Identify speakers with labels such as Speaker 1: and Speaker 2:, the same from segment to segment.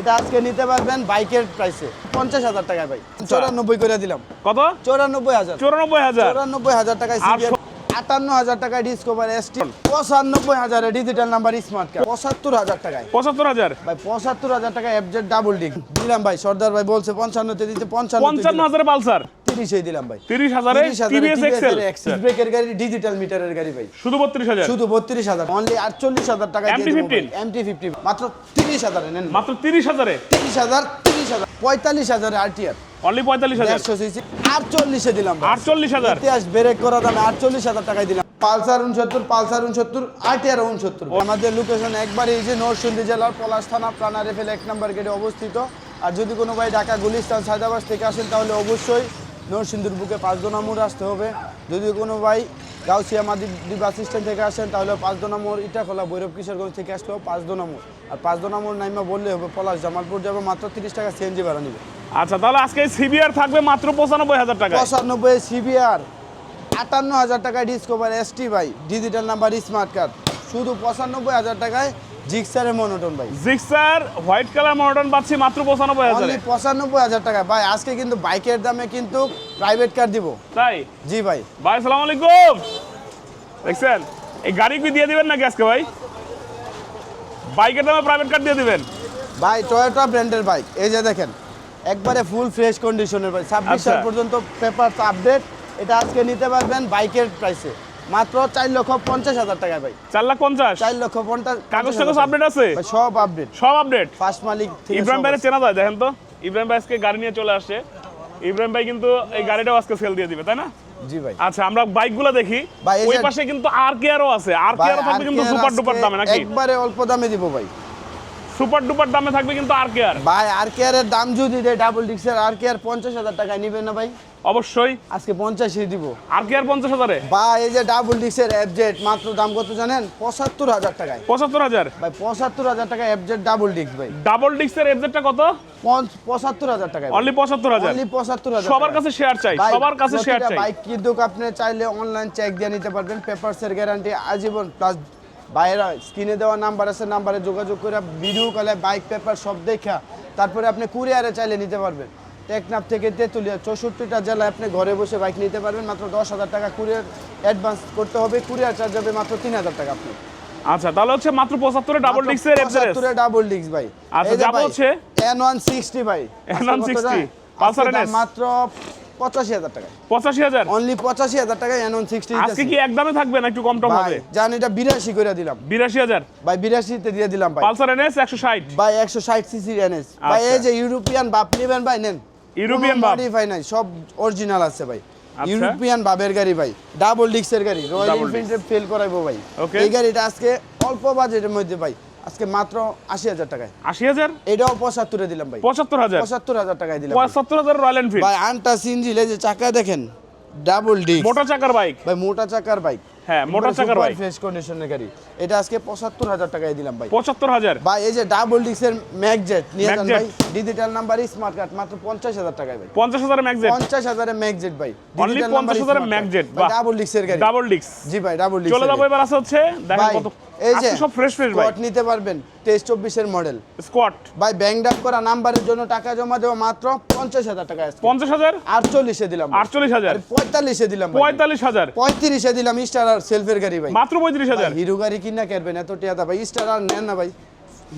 Speaker 1: এটা আজকে নিতে পারবেন বাইকের প্রাইসে পঞ্চাশ হাজার টাকায় ভাই। চৌরানব্বই করে দিলাম।
Speaker 2: কত?
Speaker 1: চৌরানব্বই হাজার।
Speaker 2: চুরানব্বই হাজার?
Speaker 1: চৌরানব্বই হাজার টাকায় আটান্ন হাজার টাকায় ডিসকভার এসটি পঁচানব্বই হাজারে ডিজিটাল নাম্বার স্মার্ট কার্ড পঁচাত্তর হাজার টাকায়।
Speaker 2: পঁচাত্তর হাজার
Speaker 1: ভাই পঁচাত্তর হাজার টাকা এফজেড ডাবল দিলাম ভাই সর্দার ভাই বলছে পঞ্চান্নতে দিতে পঞ্চান্ন
Speaker 2: পঞ্চান্ন হাজারে পালসার।
Speaker 1: তিরিশে দিলাম ভাই।
Speaker 2: তিরিশ হাজারে টিভিএস এক্সেল
Speaker 1: ব্রেকের গাড়ি ডিজিটাল মিটারের গাড়ি ভাই।
Speaker 2: শুধু বত্রিশ হাজার?
Speaker 1: শুধু বত্রিশ হাজার। অনলি আটচল্লিশ হাজার টাকা
Speaker 2: MT-15
Speaker 1: এমটি ফিফটি মাত্র তিরিশ হাজারে নেন
Speaker 2: মাত্র তিরিশ হাজারে?
Speaker 1: তিরিশ হাজার তিরিশ হাজার পঁয়তাল্লিশ হাজারে আরটিআর
Speaker 2: অনলি পঁয়তাল্লিশ হাজার?
Speaker 1: দেড়শো সিসি আটচল্লিশে দিলাম ভাই।
Speaker 2: আটচল্লিশ হাজার?
Speaker 1: ইতিহাস ব্রেক করা দামে আটচল্লিশ টাকায় দিলাম। পালসার উনসত্তর পালসার উনসত্তর আরটিআর উনসত্তর। আমাদের লোকেশন একবারে এই যে নরসিংদী জেলার পলাশ থানা এক নম্বর গেটে অবস্থিত। আর যদি কোনো ভাই ঢাকা গুলিস্তান সায়দাবাদ থেকে আসেন তাহলে অবশ্যই নরসিংদীর বুকে পাঁচদোনা মোড় আসতে হবে। যদি কোনো ভাই গাউসিয়া মাদি বাস স্ট্যান্ড থেকে আসেন তাহলে পাঁচদোনা মোড় ইটাখোলা ভৈরব কিশোরগঞ্জ থেকে আসলেও পাঁচদোনা মোড় আর পাঁচদোনা মোড় নাইমা বললে হবে পলাশ জামালপুর যাবে মাত্র তিরিশ টাকা সিএনজি ভাড়া নিবে।
Speaker 2: আচ্ছা তাহলে আজকে সিবিআর থাকবে মাত্র পঁচানব্বই হাজার টাকা
Speaker 1: পঁচানব্বই সিবিআর আটান্ন হাজার টাকায় ডিসকভার এসটি ভাই ডিজিটাল নাম্বার স্মার্ট কার্ড শুধু পঁচানব্বই হাজার টাকায় জিক্সারের মনোটন ভাই।
Speaker 2: জিক্সার হোয়াইট কালার মডার্ন পাচ্ছি মাত্র পঁচানব্বই হাজারে।
Speaker 1: অনলি পঁচানব্বই হাজার টাকা ভাই আজকে কিন্তু বাইকের দামে কিন্তু প্রাইভেট কার দিব।
Speaker 2: তাই?
Speaker 1: জি ভাই।
Speaker 2: ভাই আলাইকুম। দেখছেন? এই গাড়ি কি দিয়ে দিবেন নাকি আজকে ভাই? বাইকের দামে প্রাইভেট কার দিয়ে দিবেন।
Speaker 1: ভাই টয়োটা ব্র্যান্ডের বাইক এই যে দেখেন একবারে ফুল ফ্রেশ কন্ডিশনের ভাই ছাব্বিশ
Speaker 2: আচ্ছা।
Speaker 1: সাল পর্যন্ত পেপার আপডেট এটা আজকে নিতে পারবেন বাইকের প্রাইসে মাত্র চার লক্ষ পঞ্চাশ হাজার টাকায় ভাই।
Speaker 2: চার লাখ পঞ্চাশ?
Speaker 1: চার লক্ষ পঞ্চাশ
Speaker 2: কাগজ টাগজ আপডেট আছে?
Speaker 1: সব আপডেট
Speaker 2: সব আপডেট
Speaker 1: ফার্স্ট মালিক
Speaker 2: ইব্রাহিম ভাইয়ের চেনা যায় দেখেন তো। ইব্রাহিম ভাই আজকে গাড়ি নিয়ে চলে আসছে ইব্রাহিম ভাই কিন্তু এই গাড়িটাও আজকে সেল দিয়ে দিবে তাই না?
Speaker 1: জি ভাই।
Speaker 2: আচ্ছা আমরা বাইকগুলো দেখি।
Speaker 1: ভাই,
Speaker 2: ওই পাশে কিন্তু আর কে কেয়ারও আছে? আর
Speaker 1: ভাই,
Speaker 2: কেয়ারও থাকবে কিন্তু সুপার ডুপার দামে নাকি?
Speaker 1: একবারে অল্প দামে দিব ভাই।
Speaker 2: সুপার ডুপার দামে থাকবে কিন্তু আর কেয়ার
Speaker 1: ভাই আর কেয়ার এর দাম যদি দেয় ডাবল ডিক্সের আর কেয়ার পঞ্চাশ হাজার টাকায় নিবেন না ভাই?
Speaker 2: অবশ্যই।
Speaker 1: আজকে পঞ্চাশই দিব।
Speaker 2: আর কেয়ার পঞ্চাশ হাজারে?
Speaker 1: বা এই যে ডাবল ডিক্সের এফজেড মাত্র দাম কত জানেন? পঁচাত্তর হাজার টাকায়।
Speaker 2: পঁচাত্তর হাজার?
Speaker 1: ভাই পঁচাত্তর হাজার টাকা এফজেড ডাবল ডিক্স ভাই।
Speaker 2: ডাবল ডিক্সের এফজেডটা কত?
Speaker 1: পঁচাত্তর হাজার টাকায়
Speaker 2: অনলি পঁচাত্তর হাজার?
Speaker 1: অনলি পঁচাত্তর হাজার
Speaker 2: সবার
Speaker 1: টাকা।
Speaker 2: কাছে শেয়ার চাই সবার কাছে শেয়ার চাই।
Speaker 1: বাইক কিন্তু আপনি চাইলে অনলাইন চেক দিয়ে নিতে পারবেন পেপারসের গ্যারান্টি আজীবন। প্লাস বাইরে স্ক্রিনে দেওয়া নাম্বার আছে নাম্বারে যোগাযোগ করে ভিডিও কলে বাইক পেপার সব দেখা তারপরে আপনি কুরিয়ারে চাইলে নিতে পারবেন। টেকনাফ থেকে তেঁতুলিয়া চৌষট্টিটা জেলায় আপনি ঘরে বসে বাইক নিতে পারবেন। মাত্র দশ হাজার টাকা কুরিয়ার অ্যাডভান্স করতে হবে। কুরিয়ার চার্জ হবে মাত্র তিন হাজার টাকা আপনি
Speaker 2: আচ্ছা তাহলে হচ্ছে মাত্র পঁচাত্তরে ডাবল ডিক্সের এফজেড
Speaker 1: ডাবল ডিক্স ভাই।
Speaker 2: আচ্ছা, যাব হচ্ছে?
Speaker 1: এন ওয়ান সিক্সটি ভাই।
Speaker 2: N160 Pulsar
Speaker 1: আজকে দাম
Speaker 2: NS
Speaker 1: মাত্র পঁচাশি হাজার টাকা।
Speaker 2: পঁচাশি হাজার?
Speaker 1: অনলি পঁচাশি হাজার টাকা এন ওয়ান সিক্সটি
Speaker 2: আজকে কি একদমে থাকবে না একটু কম টম হবে?
Speaker 1: জান এটা বিরাশি করে দিলাম।
Speaker 2: বিরাশি হাজার?
Speaker 1: ভাই বিরাশিতে দিয়ে দিলাম ভাই।
Speaker 2: পালসার এনএস একশো ষাট।
Speaker 1: ভাই একশো ষাট সিসি এনএস ভাই
Speaker 2: আচ্ছা।
Speaker 1: এই যে ইউরোপিয়ান বাপ নেবেন ভাই নেন।
Speaker 2: ইউরোপিয়ান।
Speaker 1: মডিফাই নাই সব অরিজিনাল আছে ভাই।
Speaker 2: আচ্ছা।
Speaker 1: ইউরোপিয়ান বাপের গাড়ি ভাই ডাবল ডিক্সের গাড়ি রয়্যাল
Speaker 2: Double
Speaker 1: ফেল করাইবো ভাই। এই গাড়িটা আজকে অল্প বাজেটের মধ্যে ভাই আজকে মাত্র আশি হাজার টাকায়।
Speaker 2: আশি হাজার?
Speaker 1: এটাও পঁচাত্তরে দিলাম ভাই।
Speaker 2: পঁচাত্তর হাজার?
Speaker 1: পঁচাত্তর হাজার টাকায় দিলাম।
Speaker 2: পঁচাত্তর হাজার রয়্যাল এনফিল্ড
Speaker 1: ভাই আনটা সিনজিল যে চাকা দেখেন ডাবল ডিক্স
Speaker 2: মোটর চাকার বাইক
Speaker 1: ভাই মোটা চাকার বাইক
Speaker 2: হ্যাঁ, মোটা চাকার বাইক।
Speaker 1: ফ্রেশ কন্ডিশনের গাড়ি। এটা আজকে পঁচাত্তর হাজার টাকায় দিলাম ভাই।
Speaker 2: পঁচাত্তর হাজার?
Speaker 1: ভাই এই যে ডাবল ডিক্সের ম্যাকজেট নিয়ে যান ভাই ডিজিটাল নাম্বার স্মার্ট কার্ড মাত্র পঞ্চাশ হাজার টাকায় ভাই।
Speaker 2: পঞ্চাশ হাজার ম্যাগজেট
Speaker 1: পঞ্চাশ হাজারে ম্যাকজেট ভাই
Speaker 2: Only 50,000 Magjet, বাহ।
Speaker 1: ডাবল ডিক্সের গাড়ি।
Speaker 2: ডাবল ডিক্স
Speaker 1: জি ভাই ডাবল ডিক্স
Speaker 2: চলে যাব এবার আছে হচ্ছে দেখেন কত
Speaker 1: এই যে
Speaker 2: সব ফ্রেশ ফ্রেশ ভাই।
Speaker 1: নিতে পারবেন তেইশ চব্বিশের মডেল
Speaker 2: স্কোয়াট
Speaker 1: ভাই ব্যাংক ডাপ করা নাম্বারের জন্য টাকা জমা দেওয়া মাত্র পঞ্চাশ হাজার টাকা আজকে।
Speaker 2: পঞ্চাশ হাজার?
Speaker 1: আটচল্লিশে দিলাম ভাই।
Speaker 2: আটচল্লিশ হাজার।
Speaker 1: পঁয়তাল্লিশে দিলাম ভাই।
Speaker 2: পঁয়তাল্লিশ হাজার।
Speaker 1: পঁয়ত্রিশে দিলাম স্টার আর সেলফের গাড়ি ভাই।
Speaker 2: মাত্র পঁয়ত্রিশ হাজার।
Speaker 1: ভাই, হিরো গাড়ি কিনা কেরবেন এত টিয়াদা ভাই। স্টার আর নেন না ভাই।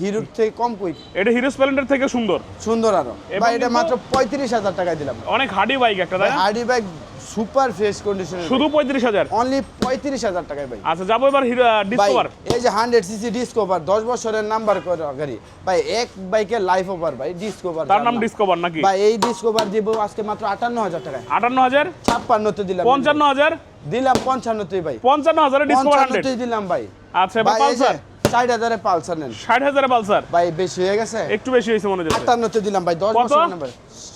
Speaker 1: হিরোর থেকে কম কই?
Speaker 2: এটা হিরো স্প্লেন্ডার থেকে সুন্দর।
Speaker 1: সুন্দর
Speaker 2: আরও।
Speaker 1: ভাই এটা মাত্র পঁয়ত্রিশ হাজার টাকায় দিলাম।
Speaker 2: অনেক হার্ডি বাইক একটা তাই
Speaker 1: হার্ডি বাইক সুপার ফ্রেশ
Speaker 2: শুধু পঁয়ত্রিশ হাজার?
Speaker 1: অনলি পঁয়ত্রিশ হাজার টাকায় ভাই
Speaker 2: আচ্ছা যাব এবার ডিসকভার
Speaker 1: এই যে হান্ড্রেড সিসি ডিসকভার দশ বছরের নাম্বার করা গাড়ি। ভাই এক বাইকের লাইফ ওভার ভাই ডিসকভার
Speaker 2: তার নাম ডিসকভার নাকি?
Speaker 1: ভাই এই ডিসকভার দিব আজকে মাত্র আটান্ন হাজার টাকায়।
Speaker 2: আটান্ন হাজার
Speaker 1: ছাপ্পান্নতে দিলাম।
Speaker 2: পঞ্চান্ন হাজার
Speaker 1: দিলাম পঞ্চান্নতেই ভাই।
Speaker 2: পঞ্চান্ন হাজারে ডিসকভার
Speaker 1: দিলাম ভাই।
Speaker 2: আচ্ছা এবার
Speaker 1: ভাই
Speaker 2: পালসার?
Speaker 1: ষাট হাজারে পালসার নেন।
Speaker 2: ষাট হাজারে পালসার?
Speaker 1: ভাই বেশি হয়ে গেছে?
Speaker 2: একটু বেশি হয়েছে মনে হচ্ছে।
Speaker 1: আটান্নতে দিলাম ভাই দশ? বছরের নাম্বার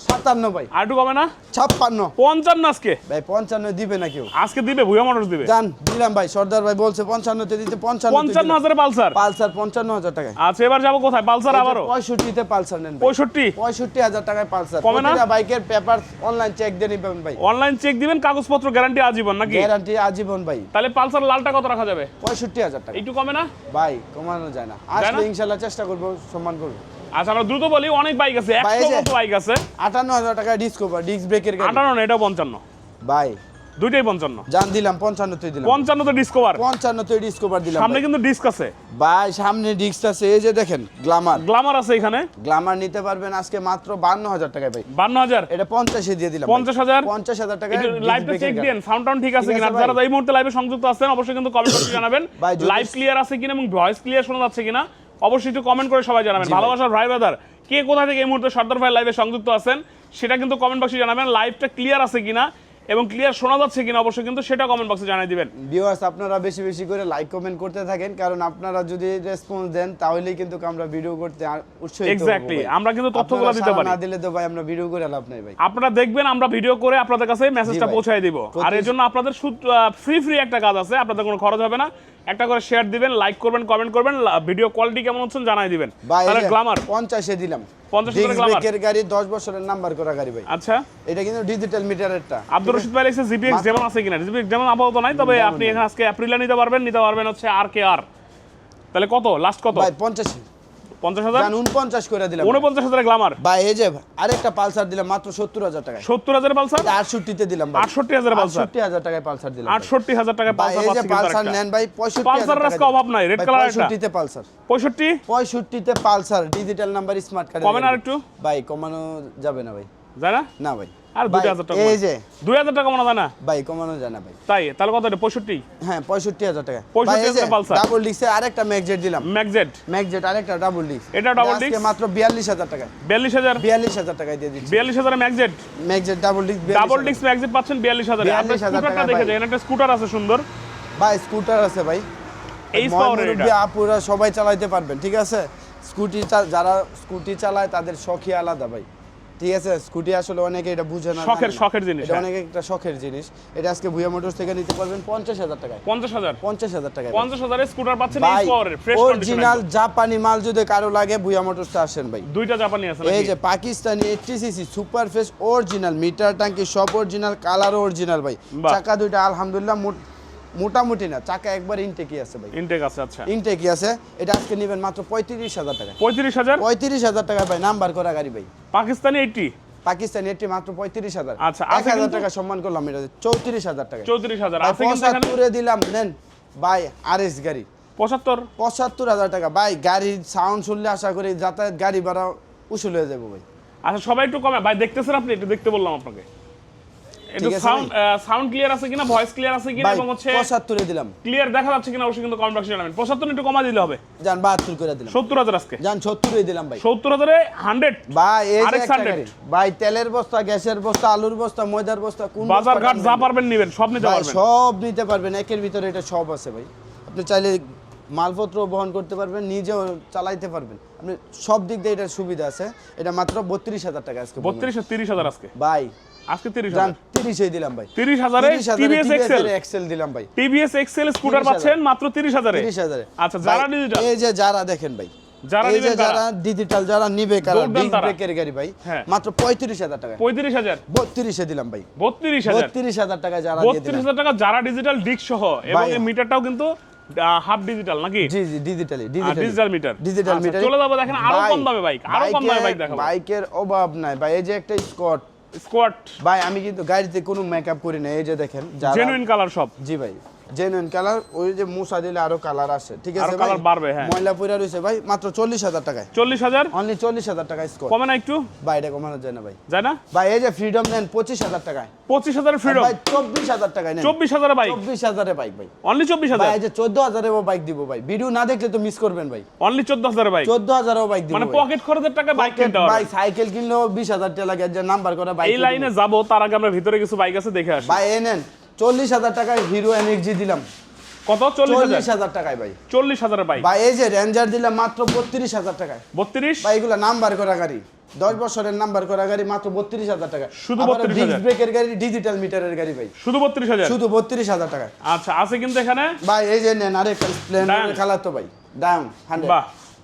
Speaker 1: সাতান্ন ভাই।
Speaker 2: আর একটু কমে না?
Speaker 1: ছাপ্পান্ন।
Speaker 2: পঞ্চান্ন আজকে?
Speaker 1: ভাই পঞ্চান্ন দিবে না কেউ।
Speaker 2: আজকে দিবে ভুয়া মানুষ দিবে?
Speaker 1: জান দিলাম ভাই সর্দার ভাই বলছে পঞ্চান্নতে দিতে পঞ্চান্ন
Speaker 2: পঞ্চান্ন হাজারে পালসার?
Speaker 1: পালসার পঞ্চান্ন হাজার টাকায়।
Speaker 2: আচ্ছা এবার যাব কোথায়? পালসার আবারও?
Speaker 1: পঁয়ষট্টিতে পালসার নেন
Speaker 2: পঁয়ষট্টি?
Speaker 1: পঁয়ষট্টি হাজার টাকায় পালসার।
Speaker 2: কমে না?
Speaker 1: বাইকের পেপার অনলাইন চেক দিয়ে নিবেন ভাই।
Speaker 2: অনলাইন চেক দিবেন কাগজপত্র গ্যারান্টি আজীবন নাকি?
Speaker 1: গ্যারান্টি আজীবন ভাই।
Speaker 2: তাহলে পালসার লালটা কত রাখা যাবে?
Speaker 1: পঁয়ষট্টি হাজার টাকা।
Speaker 2: একটু কমে না?
Speaker 1: ভাই কমানো যায় না? আসলে ইনশাল্লাহ চেষ্টা করব সম্মান করব।
Speaker 2: আচ্ছা আমরা দ্রুত বলি অনেক বাইক আছে
Speaker 1: ভাই, এই
Speaker 2: একশো
Speaker 1: যে-
Speaker 2: মতো বাইক আছে।
Speaker 1: আটান্ন হাজার টাকা ডিসকভার ডিস্ক ব্রেকের গাড়ি।
Speaker 2: এটা
Speaker 1: ভাই।
Speaker 2: দুইটাই পঞ্চান্ন।
Speaker 1: জান দিলাম দিলাম।
Speaker 2: পঞ্চান্ন তো ডিসকভার
Speaker 1: পঞ্চান্নতে ডিসকভার দিলাম
Speaker 2: সামনে কিন্তু ডিস্ক আছে।
Speaker 1: ভাই সামনে ডিস্ক আছে এই যে দেখেন
Speaker 2: আছে এখানে।
Speaker 1: গ্লামার নিতে পারবেন আজকে মাত্র বান্ন হাজার টাকায় ভাই।
Speaker 2: বান্ন হাজার
Speaker 1: এটা পঞ্চাশে দিয়ে দিলাম
Speaker 2: পঞ্চাশ হাজার?
Speaker 1: পঞ্চাশ হাজার টাকা
Speaker 2: লাইভটা চেক দিন সাউন্ড টাউন ঠিক আছে কিনা? যারা এই মুহূর্তে লাইভে সংযুক্ত আছেন অবশ্যই কিন্তু কমেন্ট করে জানাবেন। লাইভ ক্লিয়ার আছে কিনা এবং ভয়েস ক্লিয়ার শোনা যাচ্ছে কিনা? অবশ্যই একটু কমেন্ট করে সবাই জানাবেন। ভালোবাসার ভাই। ব্রাদার কে কোথা থেকে এই মুহূর্তে সর্দার ভাই লাইভে সংযুক্ত আছেন সেটা কিন্তু কমেন্ট বক্সে জানাবেন লাইভটা ক্লিয়ার আছে কিনা এবং ক্লিয়ার শোনা যাচ্ছে কিনা অবশ্যই কিন্তু সেটা কমেন্ট বক্সে জানিয়ে দিবেন।
Speaker 1: ভিউয়ার্স আপনারা বেশি বেশি করে লাইক কমেন্ট করতে থাকেন কারণ আপনারা যদি রেসপন্স দেন তাহলেই কিন্তু আমরা ভিডিও করতে উৎসাহিত
Speaker 2: Exactly, আমরা কিন্তু তথ্যগুলো দিতে পারি।
Speaker 1: না দিলে তো ভাই আমরা ভিডিও করে লাভ নাই ভাই।
Speaker 2: আপনারা দেখবেন আমরা ভিডিও করে আপনাদের কাছে মেসেজটা। পৌঁছায় দিব। আর এর জন্য আপনাদের ফ্রি ফ্রি একটা কাজ আছে আপনাদের কোনো খরচ হবে না। একটা করে শেয়ার দিবেন লাইক করবেন কমেন্ট করবেন ভিডিও কোয়ালিটি কেমন হচ্ছে জানাই দিবেন।
Speaker 1: তাহলে
Speaker 2: তাহলে গ্লামার
Speaker 1: এ দিলাম।
Speaker 2: 50
Speaker 1: এর
Speaker 2: করে
Speaker 1: এর গাড়ি দশ বছরের নাম্বার করা গাড়ি ভাই।
Speaker 2: আচ্ছা।
Speaker 1: এটা কিন্তু ডিজিটাল মিটারেরটা
Speaker 2: আব্দুর রশিদ ভাই লিখছে জিপিএক্স যেমন আছে কিনা? জিপিএক্স যেমন আপাতত নাই তবে আপনি এখানে আজকে অ্যাপ্রিলা নিতে পারবেন নিতে পারবেন হচ্ছে আর কে আর তাহলে কত? লাস্ট কত?
Speaker 1: ভাই পঞ্চাশে।
Speaker 2: পঞ্চাশ হাজার?
Speaker 1: উনপঞ্চাশ করে দিলাম।
Speaker 2: উনপঞ্চাশ হাজার গ্লামার
Speaker 1: ভাই এই যে আরেকটা পালসার দিলাম মাত্র সত্তর হাজার টাকায়।
Speaker 2: সত্তর হাজার পালসার?
Speaker 1: আটষট্টিতে দিলাম।
Speaker 2: আটষট্টি হাজার পালসার।
Speaker 1: আটষট্টি হাজার টাকায় পালসার দিলাম
Speaker 2: আটষট্টি হাজার টাকা পালসার
Speaker 1: নেন ভাই পঁয়ষট্টি
Speaker 2: পালসারের আজকে অভাব নাই, color একটা।
Speaker 1: পঁয়ষট্টিতে পালসার।
Speaker 2: পঁয়ষট্টি?
Speaker 1: পঁয়ষট্টিতে Pulsar digital number smart card
Speaker 2: কমেন আর একটু?
Speaker 1: ভাই কমানো যাবে না ভাই।
Speaker 2: যায় না?
Speaker 1: না ভাই।
Speaker 2: আর দুই হাজার টাকা
Speaker 1: এই যে।
Speaker 2: দুই হাজার টাকা না?
Speaker 1: ভাই কমানো যায় না ভাই।
Speaker 2: তাই? তাহলে কত এটা? পঁয়ষট্টি?
Speaker 1: হ্যাঁ পঁয়ষট্টি হাজার টাকা।
Speaker 2: 65,000 পালসার।
Speaker 1: ডাবল ডিক্সে আরেকটা ম্যাগজেট দিলাম। ম্যাগজেট আরেকটা ডাবল
Speaker 2: এটা?
Speaker 1: মাত্র বিয়াল্লিশ হাজার
Speaker 2: বিয়াল্লিশ হাজার?
Speaker 1: বিয়াল্লিশ হাজার টাকায় দিয়ে দিচ্ছি।
Speaker 2: বিয়াল্লিশ হাজার ম্যাকজেট
Speaker 1: ম্যাগজেট ডাবল
Speaker 2: ডাবল ডিস্ক পাচ্ছেন বিয়াল্লিশ হাজার।
Speaker 1: 42,000 টাকা
Speaker 2: দেখে যান একটা স্কুটার আছে সুন্দর।
Speaker 1: ভাই স্কুটার আছে ভাই। ময়মনসিংহ আপুরা সবাই চালাইতে পারবেন ঠিক আছে? স্কুটি যারা স্কুটি চালায় তাদের শখই আলাদা ভাই। ঠিক আছে স্কুটি আসলে অনেকে এটা বুঝে না
Speaker 2: শখের- শখের জিনিস,
Speaker 1: এটা
Speaker 2: হ্যাঁ।
Speaker 1: অনেক একটা শখের জিনিস। এটা আজকে ভুয়া মোটরস থেকে নিতে পারবেন পঞ্চাশ হাজার টাকায়।
Speaker 2: পঞ্চাশ হাজার?
Speaker 1: পঞ্চাশ হাজার টাকায়।
Speaker 2: পঞ্চাশ হাজারে স্কুটার পাচ্ছেন এইচ পাওয়ারের ফ্রেশ
Speaker 1: অরিজিনাল জাপানি মাল যদি কারও লাগে ভুয়া মোটরসটা আসেন ভাই।
Speaker 2: দুইটা জাপানি আছে
Speaker 1: এই যে Pakistani eighty CC super face original meter ট্যাঙ্কি সব অরিজিনাল কালার অরিজিনাল ভাই। চাকা দুইটা আলহামদুলিল্লাহ মোট- মোটামুটি না চাকা একবার ইনটেকই আছে ভাই।
Speaker 2: ইনটেক আছে আচ্ছা।
Speaker 1: ইনটেকই আছে এটা আজকে নেবেন মাত্র পঁয়ত্রিশ হাজার টাকা।
Speaker 2: পঁয়ত্রিশ হাজার?
Speaker 1: পঁয়ত্রিশ হাজার টাকা ভাই নাম্বার করা গাড়ি ভাই।
Speaker 2: পাকিস্তানি এইটটি
Speaker 1: পাকিস্তানি এটি মাত্র পঁয়ত্রিশ হাজার।
Speaker 2: আচ্ছা,
Speaker 1: এক হাজার টাকা সম্মান করলাম এটা চৌত্রিশ হাজার টাকা।
Speaker 2: চৌত্রিশ হাজার
Speaker 1: পঁচাত্তরে দিলাম নেন ভাই আর এস গাড়ি।
Speaker 2: পঁচাত্তর?
Speaker 1: পঁচাত্তর হাজার টাকা। ভাই গাড়ির সাউন্ড শুনলে আশা করি যাতায়াত গাড়ি ভাড়া উসুল হয়ে যাব ভাই।
Speaker 2: আচ্ছা সবাই একটু কমে ভাই দেখতেছেন আপনি? একটু দেখতে বললাম আপনাকে। সাউন্ড সাউন্ড ক্লিয়ার আছে কিনা? ভয়েস ক্লিয়ার আছে কিনা? এবং হচ্ছে
Speaker 1: পঁচাত্তরে দিলাম।
Speaker 2: ক্লিয়ার দেখা যাচ্ছে কিনা? অবশ্যই কিন্তু কমেন্ট বক্সে জানাবেন। পঁচাত্তর একটু কমা দিলে হবে।
Speaker 1: যান বাহাত্তর করে দিলাম।
Speaker 2: সত্তর হাজার আজকে।
Speaker 1: যান সত্তরে দিলাম ভাই।
Speaker 2: সত্তর হাজারে হান্ড্রেড
Speaker 1: ভাই এই যে
Speaker 2: 100
Speaker 1: ভাই তেলের বস্তা গ্যাসের বস্তা আলুর বস্তা ময়দার বস্তা কোন
Speaker 2: বাজার ঘাট যা পারবেন নিবেন সব নিতে পারবেন।
Speaker 1: সব নিতে পারবেন। একের ভিতরে এটা সব আছে ভাই। আপনি চাইলে মালপত্র বহন করতে পারবেন নিজেও চালাইতে পারবেন। আপনি সব দিক দিয়ে এটা সুবিধা আছে। এটা মাত্র বত্রিশ হাজার টাকা আজকে।
Speaker 2: বত্রিশ তিরিশ হাজার আজকে।
Speaker 1: ভাই
Speaker 2: আজকে তিরিশ
Speaker 1: যান
Speaker 2: হাজার।
Speaker 1: তিরিশে দিলাম ভাই।
Speaker 2: তিরিশ হাজারে টিভিএস এক্সেল
Speaker 1: এক্সেল দিলাম ভাই।
Speaker 2: টিভিএস এক্সেল স্কুটার পাচ্ছেন মাত্র তিরিশ হাজারে।
Speaker 1: তিরিশ হাজারে।
Speaker 2: আচ্ছা যারা ডিজিটাল
Speaker 1: এই যে যারা দেখেন ভাই
Speaker 2: যারা তারা।
Speaker 1: যারা ডিজিটাল যারা নিবে কারা?
Speaker 2: তারা।
Speaker 1: ব্রেকের গাড়ি ভাই
Speaker 2: হ্যাঁ।
Speaker 1: মাত্র পঁয়ত্রিশ হাজার টাকা
Speaker 2: পঁয়ত্রিশ হাজার।
Speaker 1: বত্রিশে দিলাম ভাই।
Speaker 2: বত্রিশ হাজার।
Speaker 1: বত্রিশ হাজার টাকা যারা দিয়ে
Speaker 2: বত্রিশ
Speaker 1: দিলাম।
Speaker 2: হাজার টাকা যারা ডিজিটাল ডিক সহ। এবং। এই মিটারটাও কিন্তু হাফ ডিজিটাল নাকি?
Speaker 1: জি জি digitally
Speaker 2: digital meter
Speaker 1: digital meter
Speaker 2: চলে যাব দেখেন আরও কম দামে বাইক আরও কম দামে বাইক দেখাবো।
Speaker 1: বাইকের অভাব নাই। ভাই এই যে একটা স্কট
Speaker 2: স্কোয়াড
Speaker 1: ভাই আমি কিন্তু গাড়িতে কোনো মেকআপ করি না এই যে দেখেন
Speaker 2: জেনুইন কালার সব।
Speaker 1: জি ভাই। জেনুইন কালার ওই যে মুসা দিলে আরও কালার আসে। ঠিক আছে ভাই?
Speaker 2: colour বাড়বে, হ্যাঁ।
Speaker 1: ময়লা পয়লা রয়েছে ভাই মাত্র চল্লিশ হাজার টাকায়।
Speaker 2: চল্লিশ হাজার?
Speaker 1: অনলি চল্লিশ হাজার টাকায় স্কট
Speaker 2: কমে না একটু?
Speaker 1: ভাই এটা কমানো যায় না ভাই।
Speaker 2: যায় না?
Speaker 1: ভাই এই যে ফ্রিডম নেন পঁচিশ হাজার টাকায়।
Speaker 2: পঁচিশ হাজারের ফ্রিডম
Speaker 1: ভাই চব্বিশ হাজার টাকায় নেন।
Speaker 2: চব্বিশ হাজার বাইক
Speaker 1: চব্বিশ হাজারে বাইক ভাই।
Speaker 2: অনলি চব্বিশ হাজার?
Speaker 1: ভাই এই যে চোদ্দ হাজারেও বাইক দিব ভাই। ভিডিও না দেখলে তো মিস করবেন ভাই।
Speaker 2: অনলি চোদ্দ হাজার বাইক
Speaker 1: চোদ্দ হাজারেও বাইক দিব
Speaker 2: মানে পকেট খরচের টাকা বাইক কিনতে
Speaker 1: ভাই সাইকেল কিনলেও বিশ হাজার টাকা লাগে যে নাম্বার করা বাইক
Speaker 2: এই লাইনে যাব তার আগে আমরা ভিতরে কিছু বাইক আছে দেখে আসি।
Speaker 1: ভাই এ নেন। চল্লিশ হাজার টাকায় হিরো এনএক্সজি দিলাম।
Speaker 2: কত? চল্লিশ হাজার।
Speaker 1: টাকায় ভাই।
Speaker 2: চল্লিশ হাজারের বাইক
Speaker 1: ভাই এই যে রেঞ্জার দিলাম মাত্র বত্রিশ হাজার টাকায়।
Speaker 2: বত্রিশ?
Speaker 1: ভাই এগুলো নাম্বার করা গাড়ি। দশ বছরের নাম্বার করা গাড়ি মাত্র বত্রিশ হাজার টাকা
Speaker 2: শুধু 32,000
Speaker 1: ব্রেকের গাড়ি ডিজিটাল মিটারের গাড়ি ভাই।
Speaker 2: শুধু বত্রিশ হাজার?
Speaker 1: শুধু বত্রিশ হাজার টাকা
Speaker 2: আচ্ছা আছে কিন্তু এখানে?
Speaker 1: ভাই এই যে নেন আরেকটা স্প্লেন্ডার
Speaker 2: Diamond।
Speaker 1: তো ভাই। ডায়ম হান্ড্রেড।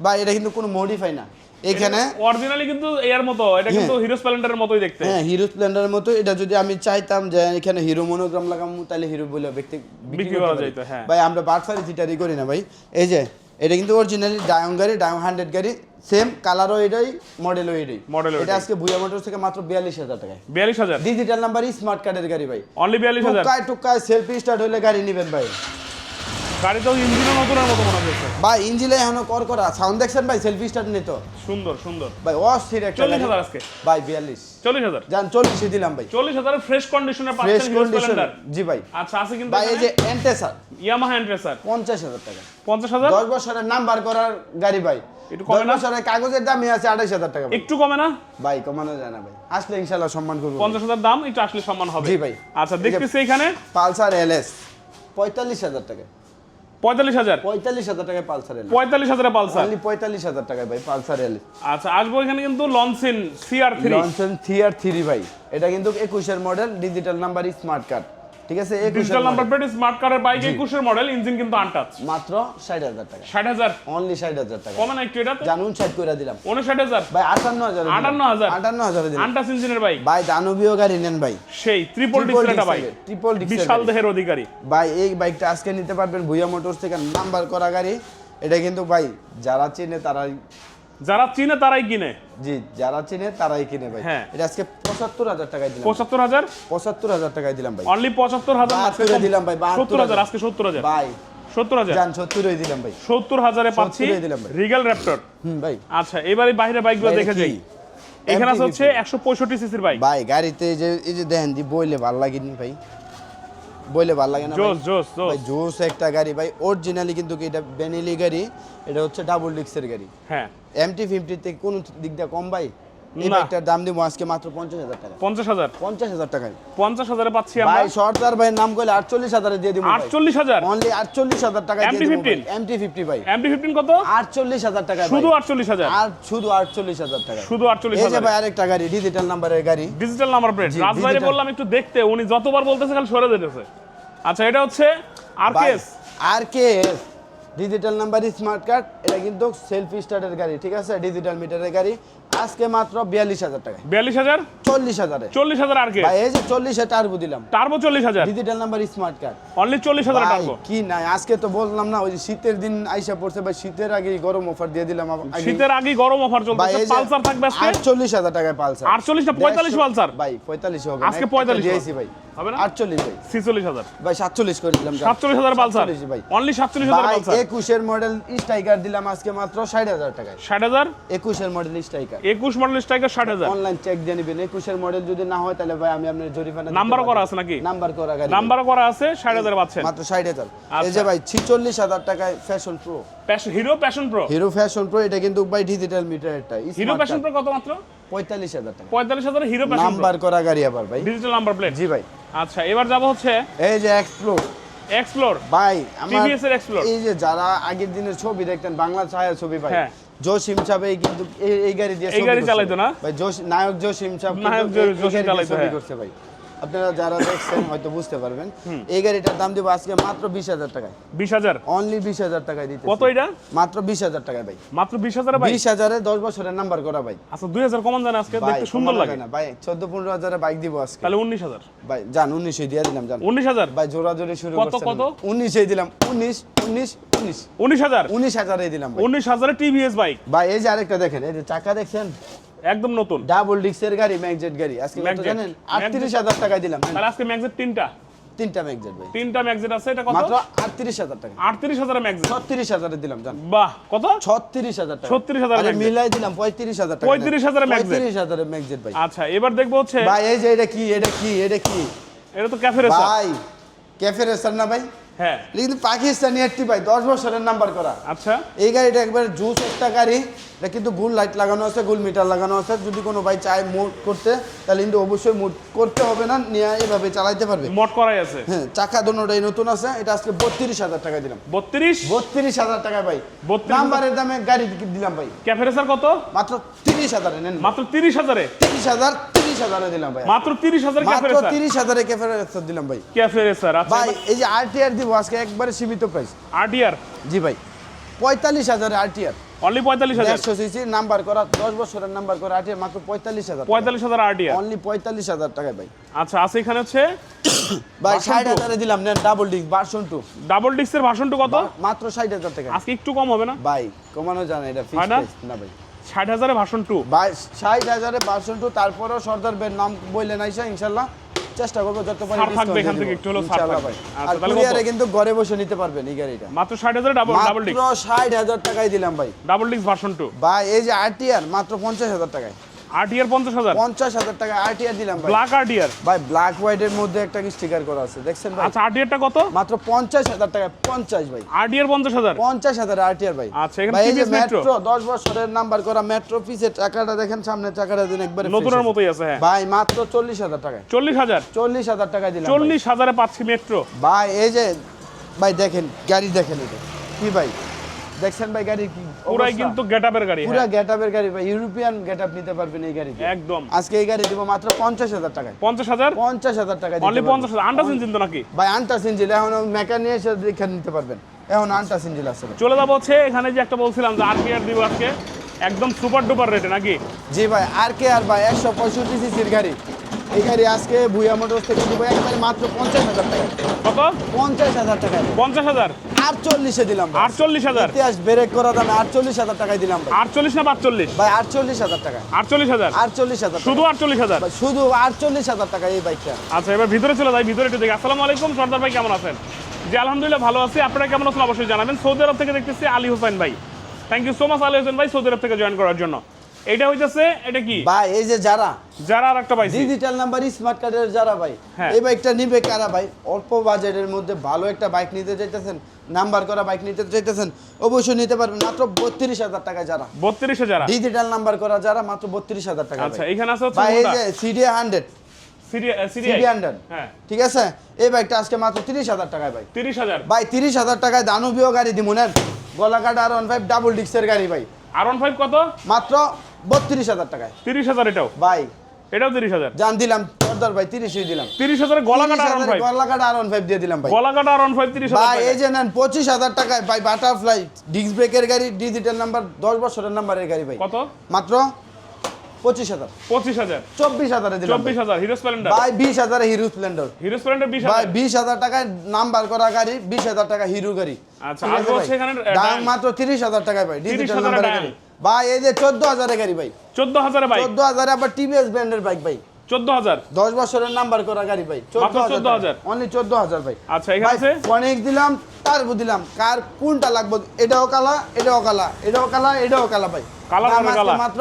Speaker 1: ভাই এটা কিন্তু কোনো মডিফাই না। এখানে
Speaker 2: অরিজিনালি কিন্তু এর মতো এটা কিন্তু হিরো স্প্লেন্ডারের মতোই দেখতে।
Speaker 1: হ্যাঁ হিরো স্প্লেন্ডারের মতো এটা যদি আমি চাইতাম যে এখানে হিরো মনোগ্রাম লাগাম তাহলে হিরো বলে ব্যক্তি
Speaker 2: বিক্রি করা যাইতো, হ্যাঁ।
Speaker 1: ভাই আমরা বাটফারি থিটারি করি না ভাই। এই যে এটা কিন্তু অরিজিনালি ডায়ং গাড়ি ডায়ং হান্ড্রেড গাড়ি। সেম কালারও এটাই মডেলও এটাই।
Speaker 2: ও
Speaker 1: এটা। আজকে ভুয়া মোটরস থেকে মাত্র বিয়াল্লিশ হাজার টাকায়।
Speaker 2: বিয়াল্লিশ হাজার?
Speaker 1: ডিজিটাল নাম্বার স্মার্ট কার্ডের গাড়ি ভাই।
Speaker 2: অনলি বিয়াল্লিশ হাজার?
Speaker 1: টুকায় টুকায় সেলফি স্টার্ট হলে গাড়ি নেবেন ভাই।
Speaker 2: গাড়িতেও ইঞ্জিনও নতুনের মতো মনে হচ্ছে।
Speaker 1: ভাই ইঞ্জিনে এখনও কর করা সাউন্ড দেখছেন ভাই? সেলফি স্টার্ট নিত
Speaker 2: সুন্দর সুন্দর।
Speaker 1: ভাই অস্থির একটা
Speaker 2: চল্লিশ হাজার আজকে।
Speaker 1: ভাই বিয়াল্লিশ।
Speaker 2: চল্লিশ হাজার?
Speaker 1: যান চল্লিশে দিলাম ভাই।
Speaker 2: চল্লিশ হাজারের ফ্রেশ কন্ডিশনে
Speaker 1: ফ্রেশ কন্ডিশন জি ভাই।
Speaker 2: আচ্ছা আছে কিন্তু
Speaker 1: ভাই এই যে এন্টেসার
Speaker 2: ইয়ামাহা এন্ট্রেসার
Speaker 1: পঞ্চাশ হাজার টাকা।
Speaker 2: পঞ্চাশ হাজার?
Speaker 1: দশ বছরের নাম্বার করার গাড়ি ভাই।
Speaker 2: একটু কমে না?
Speaker 1: কাগজের দামই আছে আঠাইশ হাজার টাকা
Speaker 2: একটু কমে না?
Speaker 1: ভাই কমানো যায় না ভাই। আসলে সম্মান করব।
Speaker 2: হাজার দাম একটু আসলে সম্মান হবে।
Speaker 1: জি ভাই।
Speaker 2: আচ্ছা দেখতেছি এখানে।
Speaker 1: পালসার এলএস হাজার টাকা।
Speaker 2: পঁয়তাল্লিশ হাজার।
Speaker 1: পঁয়তাল্লিশ হাজার টাকায় পালসার এলএস
Speaker 2: পঁয়তাল্লিশ হাজার পালসার।
Speaker 1: পঁয়তাল্লিশ হাজার টাকায় ভাই পালসার এলএস
Speaker 2: আচ্ছা আসব এখানে কিন্তু Loncin CR three
Speaker 1: Loncin CR three ভাই। এটা কিন্তু একুশের model digital number smart card ঠিক আছে
Speaker 2: ডিজিটাল নাম্বার প্লেট স্মার্ট কারের বাইক একুশের মডেল ইঞ্জিন কিন্তু আনটাচ
Speaker 1: মাত্র ষাট হাজার টাকা।
Speaker 2: ষাট হাজার?
Speaker 1: অনলি ষাট হাজার টাকা।
Speaker 2: কমে না একটু এটাতে
Speaker 1: জানুন করে দিলাম।
Speaker 2: উনষাট হাজার?
Speaker 1: ভাই আটান্ন হাজার
Speaker 2: 58,000
Speaker 1: দিলাম।
Speaker 2: আনটাচ ইঞ্জিনের বাইক
Speaker 1: ভাই দানবীয় গাড়ি নেন ভাই।
Speaker 2: সেই ডিসপ্লেটা বাইক
Speaker 1: এর, triple
Speaker 2: বিশাল দেহের অধিকারী।
Speaker 1: ভাই এই বাইকটা আজকে নিতে পারবেন ভুইয়া মোটরস থেকে নাম্বার করা গাড়ি। এটা কিন্তু ভাই যারা চেনে তারাই
Speaker 2: যারা চিনে তারাই কিনে।
Speaker 1: জি যারা চেনে তারাই কিনে ভাই।
Speaker 2: হ্যাঁ।
Speaker 1: এটা আজকে পঁচাত্তর হাজার টাকায় দিলাম
Speaker 2: পঁচাত্তর হাজার?
Speaker 1: পঁচাত্তর হাজার টাকায় দিলাম ভাই।
Speaker 2: অনলি পঁচাত্তর হাজার
Speaker 1: বাহাত্তরে দিলাম। ভাই,
Speaker 2: সত্তর হাজার। আজকে সত্তর হাজার।
Speaker 1: ভাই
Speaker 2: সত্তর হাজার?
Speaker 1: যান সত্তরই দিলাম ভাই।
Speaker 2: সত্তর হাজারে পাচ্ছি
Speaker 1: ভাই।
Speaker 2: র্যাপটর
Speaker 1: হুম ভাই।
Speaker 2: আচ্ছা এবারে বাইরে বাইকগুলো দেখে? যাই। এখানে আছে হচ্ছে একশো পঁয়ষট্টি সিসির বাইক।
Speaker 1: ভাই গাড়িতে যে এই যে দেখেন দি বইলে ভালো লাগেনি ভাই। বইলে ভালো লাগে না?
Speaker 2: জোস জোস
Speaker 1: ভাই জোস একটা গাড়ি ভাই অরিজিনালি কিন্তু এটা বেনিলি গাড়ি এটা হচ্ছে ডাবল ডিক্সের গাড়ি।
Speaker 2: হ্যাঁ।
Speaker 1: এমটি থেকে কোন দিকটা কম ভাই? এই। বাইকটার দাম দিব আজকে মাত্র পঞ্চাশ হাজার টাকা।
Speaker 2: পঞ্চাশ হাজার?
Speaker 1: পঞ্চাশ হাজার টাকায়।
Speaker 2: পঞ্চাশ হাজারে পাচ্ছি আমরা।
Speaker 1: ভাই সর্দার ভাইয়ের নাম করলে আটচল্লিশ হাজারে দিয়ে দিব
Speaker 2: আটচল্লিশ হাজার?
Speaker 1: অনলি আটচল্লিশ হাজার টাকা
Speaker 2: MT 15?
Speaker 1: এমটি ফিফটি ভাই।
Speaker 2: এমপি ফিফটিন কত?
Speaker 1: আটচল্লিশ হাজার টাকা
Speaker 2: শুধু আটচল্লিশ হাজার?
Speaker 1: আর শুধু আটচল্লিশ হাজার টাকা
Speaker 2: শুধু আটচল্লিশ
Speaker 1: এই যে
Speaker 2: হাজার
Speaker 1: ভাই আরেকটা গাড়ি ডিজিটাল নাম্বারের গাড়ি।
Speaker 2: ডিজিটাল নাম্বার প্লেট রাজবাড়ি বললাম একটু দেখতে উনি যতবার বলতেছে খালি সরে যেতেছে। আচ্ছা এটা হচ্ছে RKS
Speaker 1: R K digital number smart card এটা কিন্তু সেলফি স্টার্টের গাড়ি ঠিক আছে? ডিজিটাল মিটারের গাড়ি। আজকে মাত্র বিয়াল্লিশ হাজার টাকা।
Speaker 2: বিয়াল্লিশ হাজার?
Speaker 1: চল্লিশ হাজারে।
Speaker 2: চল্লিশ হাজার আর
Speaker 1: কি? এই যে চল্লিশে টার্বো দিলাম।
Speaker 2: টার্বো চল্লিশ হাজার?
Speaker 1: Digital number smart card
Speaker 2: only চল্লিশ হাজার টাকা
Speaker 1: কি নাই? আজকে তো বললাম না ওই যে শীতের দিন আইসা পড়ছে ভাই শীতের আগে গরম অফার দিয়ে দিলাম
Speaker 2: শীতের আগে গরম অফার
Speaker 1: চলছে
Speaker 2: পালসার থাকবে আজকে?
Speaker 1: আটচল্লিশ হাজার টাকায় পালসার।
Speaker 2: আটচল্লিশ না পঁয়তাল্লিশ পালসার?
Speaker 1: ভাই পঁয়তাল্লিশ হবে
Speaker 2: আজকে 45
Speaker 1: দিয়েছি ভাই।
Speaker 2: হবে না?
Speaker 1: আটচল্লিশ ভাই।
Speaker 2: ছিচল্লিশ হাজার।
Speaker 1: ভাই সাতচল্লিশ করে দিলাম যান।
Speaker 2: সাতচল্লিশ হাজার পালসার।
Speaker 1: ভাই।
Speaker 2: অনলি সাতচল্লিশ হাজার
Speaker 1: ভাই
Speaker 2: পালসার।
Speaker 1: একুশের মডেল স্ট্রাইকার দিলাম আজকে মাত্র ষাট হাজার টাকায়।
Speaker 2: ষাট হাজার?
Speaker 1: একুশের মডেল স্ট্রাইকার
Speaker 2: একুশ মডেল স্ট্রাইকার ষাট হাজার।
Speaker 1: অনলাইন চেক দিয়ে নেবেন। একুশের মডেল যদি না হয় তাহলে ভাই আমি আপনার জরিমানা দিতে
Speaker 2: করা আছে নাকি?
Speaker 1: নাম্বার করা গাড়ি
Speaker 2: নাম্বার করা আছে ষাট হাজার পাচ্ছেন।
Speaker 1: মাত্র ষাট হাজার। এই
Speaker 2: আচ্ছা।
Speaker 1: যে ভাই ছিচল্লিশ হাজার টাকায় fashion pro
Speaker 2: hero passion pro
Speaker 1: hero fashion pro এটা কিন্তু ভাই ডিজিটাল মিটারটা
Speaker 2: হিরো প্যাশন প্রো কত মাত্র?
Speaker 1: পঁয়তাল্লিশ হাজার টাকা।
Speaker 2: পঁয়তাল্লিশ হাজার হিরো প্যাশন
Speaker 1: নাম্বার করা গাড়ি আবার ভাই।
Speaker 2: ডিজিটাল নাম্বার প্লেট
Speaker 1: জি ভাই।
Speaker 2: আচ্ছা এবার যাব হচ্ছে
Speaker 1: এই যে এক্সপ্লোর
Speaker 2: এক্সপ্লোর
Speaker 1: ভাই
Speaker 2: TVS এর এক্সপ্লোর
Speaker 1: এই যে যারা আগের দিনের ছবি দেখতেন বাংলা ছায়া ছবি ভাই
Speaker 2: হ্যাঁ।
Speaker 1: জসিম সাহেব এই কিন্তু এই- গাড়ি দিয়ে
Speaker 2: এই গাড়ি চালাইতো না?
Speaker 1: ভাই জোশ নায়ক জসিম সাহেব
Speaker 2: নায়ক জসিম চালাইতো, হ্যাঁ।
Speaker 1: ভাই আপনারা যারা দেখছেন হয়তো বুঝতে পারবেন। এই গাড়িটার দাম দিব আজকে মাত্র বিশ হাজার টাকায়।
Speaker 2: বিশ হাজার?
Speaker 1: অনলি বিশ হাজার টাকায় দিতে
Speaker 2: কত এটা?
Speaker 1: মাত্র বিশ হাজার টাকায় ভাই।
Speaker 2: মাত্র বিশ হাজার
Speaker 1: বিশ হাজারে দশ বছরের নাম্বার করা ভাই।
Speaker 2: আচ্ছা দুই হাজার কমান জানে আজকে দেখতে সুন্দর লাগে।
Speaker 1: না। ভাই চোদ্দ পনেরো হাজারে বাইক দিব আজকে।
Speaker 2: তাহলে উনিশ হাজার।
Speaker 1: ভাই যান উনিশে দিয়ে দিলাম যান
Speaker 2: উনিশ হাজার?
Speaker 1: ভাই জোরাজোরি শুরু
Speaker 2: কত, কত?
Speaker 1: উনিশে দিলাম। উনিশ উনিশ উনিশ।
Speaker 2: উনিশ হাজার?
Speaker 1: উনিশ হাজারে দিলাম ভাই।
Speaker 2: উনিশ হাজারে টিভিএস বাইক
Speaker 1: ভাই এই যে আরেকটা দেখেন এই যে চাকা দেখছেন?
Speaker 2: একদম নতুন।
Speaker 1: ডাবল ডিক্সের গাড়ি ম্যাগজেট গাড়ি। আজকে কত জানেন? আটত্রিশ হাজার টাকায় দিলাম হ্যাঁ,
Speaker 2: তাহলে আজকে ম্যাগজেট তিনটা।
Speaker 1: তিনটা ম্যাগজেট ভাই।
Speaker 2: তিনটা ম্যাগজেট আছে এটা কত?
Speaker 1: মাত্র আটত্রিশ হাজার টাকা।
Speaker 2: আটত্রিশ হাজার ম্যাগজেট
Speaker 1: ছত্রিশ হাজারে দিলাম জান।
Speaker 2: বাহ কত?
Speaker 1: ছত্রিশ হাজার টাকা।
Speaker 2: 36,000
Speaker 1: আরে মিলাই দিলাম পঁয়ত্রিশ হাজার টাকা।
Speaker 2: 35,000 এর Magjet।
Speaker 1: পঁয়ত্রিশ হাজারের ম্যাগজেট ভাই।
Speaker 2: আচ্ছা এবার দেখব হচ্ছে
Speaker 1: ভাই এই যে এটা কি এটা কি এটা কি?
Speaker 2: এটা তো ক্যাফে রেসার
Speaker 1: ভাই ক্যাফে রেসার না ভাই?
Speaker 2: হ্যাঁ।
Speaker 1: কিন্তু পাকিস্তানি একটি ভাই দশ বছরের নাম্বার করা।
Speaker 2: আচ্ছা।
Speaker 1: এই গাড়িটা একবার জুস একটা গাড়ি এটা কিন্তু গুল লাইট লাগানো আছে গুল মিটার লাগানো আছে। যদি কোনো ভাই চায় মুড করতে তাহলে কিন্তু অবশ্যই মুড করতে হবে না নিয়ে এভাবে চালাইতে পারবে।
Speaker 2: মোট করাই আছে।
Speaker 1: হ্যাঁ চাকা দোনোটাই নতুন আছে এটা আজকে বত্রিশ হাজার টাকা দিলাম।
Speaker 2: বত্রিশ?
Speaker 1: বত্রিশ হাজার টাকা ভাই
Speaker 2: 32,000
Speaker 1: নাম্বারের দামে গাড়ি দিলাম ভাই।
Speaker 2: ক্যাফেরেসার কত?
Speaker 1: মাত্র তিরিশ হাজারে নেন
Speaker 2: মাত্র তিরিশ হাজারে?
Speaker 1: তিরিশ হাজার তিরিশ হাজারে দিলাম ভাই।
Speaker 2: মাত্র তিরিশ হাজার
Speaker 1: মাত্র তিরিশ হাজারে ক্যাফে রেসার দিলাম ভাই।
Speaker 2: ক্যাফে রেসার
Speaker 1: ভাই এই যে আরটিআর দিব আজকে একবারে সীমিত প্রাইস
Speaker 2: আরটিআর
Speaker 1: জি ভাই পঁয়তাল্লিশ হাজারে আরটিআর
Speaker 2: অনলি পঁয়তাল্লিশ হাজার?
Speaker 1: সিসি নাম্বার করা দশ বছরের নাম্বার করা আরটিআর মাত্র পঁয়তাল্লিশ হাজার
Speaker 2: পঁয়তাল্লিশ হাজার আরটিআর
Speaker 1: অনলি পঁয়তাল্লিশ হাজার টাকায় ভাই।
Speaker 2: আচ্ছা আছে এখানে হচ্ছে?
Speaker 1: ভাই ষাট হাজারে দিলাম নেন double disc version two
Speaker 2: double ডিস্কের কত?
Speaker 1: মাত্র ষাট হাজার টাকা।
Speaker 2: আজকে একটু কম হবে না?
Speaker 1: ভাই কমানো জানা এটা
Speaker 2: না?
Speaker 1: ফিক্স না ভাই।
Speaker 2: ষাট হাজারে ভাষণ টু
Speaker 1: ষাট হাজারে পার্সেন্ট তারপরেও সর্দার বের নাম বললেন আইসা ইনশাল্লাহ। চেষ্টা করব যত পারি
Speaker 2: থাকবে এখান থেকে একটু হলো
Speaker 1: ভাই।
Speaker 2: আচ্ছা,
Speaker 1: আর কুরিয়ারে কিন্তু ঘরে বসে নিতে পারবেন এই গাড়িটা।
Speaker 2: মাত্র ষাট হাজারে ডাবল ডাবল ডিস্ক
Speaker 1: মাত্র ষাট হাজার টাকায় দিলাম ভাই।
Speaker 2: ডাবল ডিস্ক ভার্সন টু
Speaker 1: ভাই এই যে আরটিআর মাত্র পঞ্চাশ হাজার টাকায়।
Speaker 2: আরটিআর পঞ্চাশ হাজার।
Speaker 1: পঞ্চাশ হাজার টাকায় আরটিআর দিলাম ভাই।
Speaker 2: ব্ল্যাক আরটিআর
Speaker 1: ভাই ব্ল্যাক হোয়াইটের মধ্যে একটা স্টিকার করা আছে দেখছেন ভাই?
Speaker 2: আচ্ছা আরটিআরটা কত?
Speaker 1: মাত্র পঞ্চাশ হাজার টাকায় পঞ্চাশ ভাই।
Speaker 2: আরটিআর পঞ্চাশ হাজার।
Speaker 1: পঞ্চাশ হাজার আরটিআর ভাই।
Speaker 2: আচ্ছা, এখানে
Speaker 1: যে মেট্রো দশ বছরের নাম্বার করা মেট্রো পিসের টাকাটা দেখেন সামনে টাকাটা দিন একবারে
Speaker 2: নতুনের মতোই আছে হ্যাঁ।
Speaker 1: ভাই মাত্র চল্লিশ হাজার টাকায়।
Speaker 2: চল্লিশ হাজার?
Speaker 1: চল্লিশ হাজার টাকায় দিলাম।
Speaker 2: চল্লিশ হাজারে পাচ্ছি মেট্রো
Speaker 1: ভাই এই যে ভাই দেখেন গাড়ি দেখেন এটা। কি ভাই? দেখছেন ভাই গাড়ি কি
Speaker 2: পুরাই কিন্তু গেটআপের গাড়ি
Speaker 1: পুরা
Speaker 2: হ্যাঁ।
Speaker 1: গেটআপের গাড়ি ভাই ইউরোপিয়ান গেটআপ নিতে পারবেন এই গাড়ি
Speaker 2: একদম।
Speaker 1: আজকে এই গাড়ি দিব মাত্র পঞ্চাশ হাজার টাকায়।
Speaker 2: পঞ্চাশ হাজার?
Speaker 1: পঞ্চাশ হাজার টাকা
Speaker 2: অনলি পঞ্চাশ হাজার। আন্ডার ইঞ্জিন তো নাকি?
Speaker 1: ভাই আনটা সিঞ্জিল এখন মেকা নিয়ে এসে দেখে নিতে পারবেন। এখন আনটা সিঞ্জিল আছে
Speaker 2: চলে যাব হচ্ছে এখানে যে একটা বলছিলাম যে আরটিআর দিব আজকে। একদম সুপার ডুপার রেটে নাকি?
Speaker 1: জি ভাই আর কে আর ভাই একশো পঁয়ষট্টি সিসির গাড়ি। এই গাড়ি আজকে ভুয়া মোটরস থেকে দিব একবারে মাত্র পঞ্চাশ হাজার টাকা।
Speaker 2: কত?
Speaker 1: পঞ্চাশ হাজার টাকায়
Speaker 2: পঞ্চাশ হাজার?
Speaker 1: আটচল্লিশে দিলাম
Speaker 2: আটচল্লিশ হাজার?
Speaker 1: ইতিহাস ব্রেক করা দামে আটচল্লিশ হাজার টাকায় দিলাম
Speaker 2: আটচল্লিশ না পাঁচচল্লিশ
Speaker 1: ভাই আটচল্লিশ হাজার টাকা।
Speaker 2: আটচল্লিশ হাজার?
Speaker 1: আটচল্লিশ হাজার
Speaker 2: শুধু আটচল্লিশ হাজার?
Speaker 1: শুধু আটচল্লিশ হাজার টাকা এই বাইকটা
Speaker 2: আচ্ছা এবার ভিতরে চলে যাই ভিতরে একটু দেখি। আসসালামু আলাইকুম সর্দার ভাই কেমন আছেন? জি আলহামদুলিল্লাহ ভালো আছি। আপনারা কেমন আছেন? অবশ্যই জানাবেন। সৌদি আরব থেকে দেখতেছি আলী হোসেন ভাই। Thank you so much Ali Hossain ভাই সৌদি আরব থেকে জয়েন করার জন্য। এটা হইতেছে এটা কি?
Speaker 1: ভাই এই যে যারা
Speaker 2: যারা আর একটা পাইছি
Speaker 1: ডিজিটাল নাম্বার স্মার্ট কার্ডের যারা ভাই
Speaker 2: হ্যাঁ।
Speaker 1: এই বাইকটা নিবে কারা ভাই? অল্প বাজেটের মধ্যে ভালো একটা বাইক নিতে চাইতেছেন নাম্বার করা বাইক নিতে চাইতেছেন অবশ্যই নিতে পারবেন মাত্র বত্রিশ হাজার টাকা যারা।
Speaker 2: বত্রিশে যারা
Speaker 1: ডিজিটাল নাম্বার করা যারা মাত্র বত্রিশ হাজার টাকা
Speaker 2: আচ্ছা এখানে আছে
Speaker 1: ভাই এই যে সিডি হান্ড্রেড
Speaker 2: হ্যাঁ।
Speaker 1: ঠিক আছে? এই বাইকটা আজকে মাত্র তিরিশ হাজার টাকায় ভাই।
Speaker 2: তিরিশ হাজার?
Speaker 1: ভাই তিরিশ হাজার টাকায় দানবীয় গাড়ি দিব নেন। গলাকাটা আর ওয়ান ফাইভ ডাবল ডিক্সের গাড়ি ভাই।
Speaker 2: আর ওয়ান ফাইভ কত?
Speaker 1: মাত্র বত্রিশ হাজার টাকায়।
Speaker 2: তিরিশ হাজার এটাও।
Speaker 1: ভাই
Speaker 2: এটাও তিরিশ হাজার।
Speaker 1: জান দিলাম। সর্দার ভাই তিরিশই দিলাম।
Speaker 2: তিরিশ হাজারে গলা কাটা আর ওয়ান গলা
Speaker 1: কাটা আর ওয়ান ফাইভ দিয়ে দিলাম ভাই।
Speaker 2: গলা কাটা আর ওয়ান ফাইভ তিরিশ হাজার
Speaker 1: ভাই এই যে নেন পঁচিশ হাজার টাকায় ভাই বাটারফ্লাই ডিস্ক ব্রেকের গাড়ি ডিজিটাল নাম্বার দশ বছরের নাম্বারের গাড়ি ভাই।
Speaker 2: কত?
Speaker 1: মাত্র পঁচিশ হাজার।
Speaker 2: পঁচিশ হাজার।
Speaker 1: চব্বিশ হাজারে
Speaker 2: চব্বিশ হাজার হিরো স্প্লেন্ডার।
Speaker 1: ভাই বিশ হাজারে হিরো স্প্লেন্ডার।
Speaker 2: হিরো স্প্লেন্ডার বিশ
Speaker 1: ভাই বিশ হাজার টাকায় নাম্বার করা গাড়ি বিশ হাজার টাকা হিরো গাড়ি।
Speaker 2: আচ্ছা,
Speaker 1: দাম মাত্র তিরিশ হাজার টাকায় ভাই ডিজিটাল নাম্বারের গাড়ি। ভাই এই যে চোদ্দ হাজারের গাড়ি ভাই।
Speaker 2: চোদ্দ হাজারে বাইক।
Speaker 1: চোদ্দ হাজারে আবার টিভিএস ব্র্যান্ডের বাইক ভাই।
Speaker 2: চোদ্দ হাজার।
Speaker 1: দশ বছরের নাম্বার করা গাড়ি ভাই।
Speaker 2: মাত্র 14,000
Speaker 1: অনলি চোদ্দ হাজার। ভাই।
Speaker 2: আচ্ছা এখানে
Speaker 1: অনেক দিলাম টার্বো দিলাম। কার কোনটা লাগবে? এটাও কালা এটাও কালা এটাও কালা এটাও কালা ভাই।
Speaker 2: কালা মানে কালা।
Speaker 1: মাত্র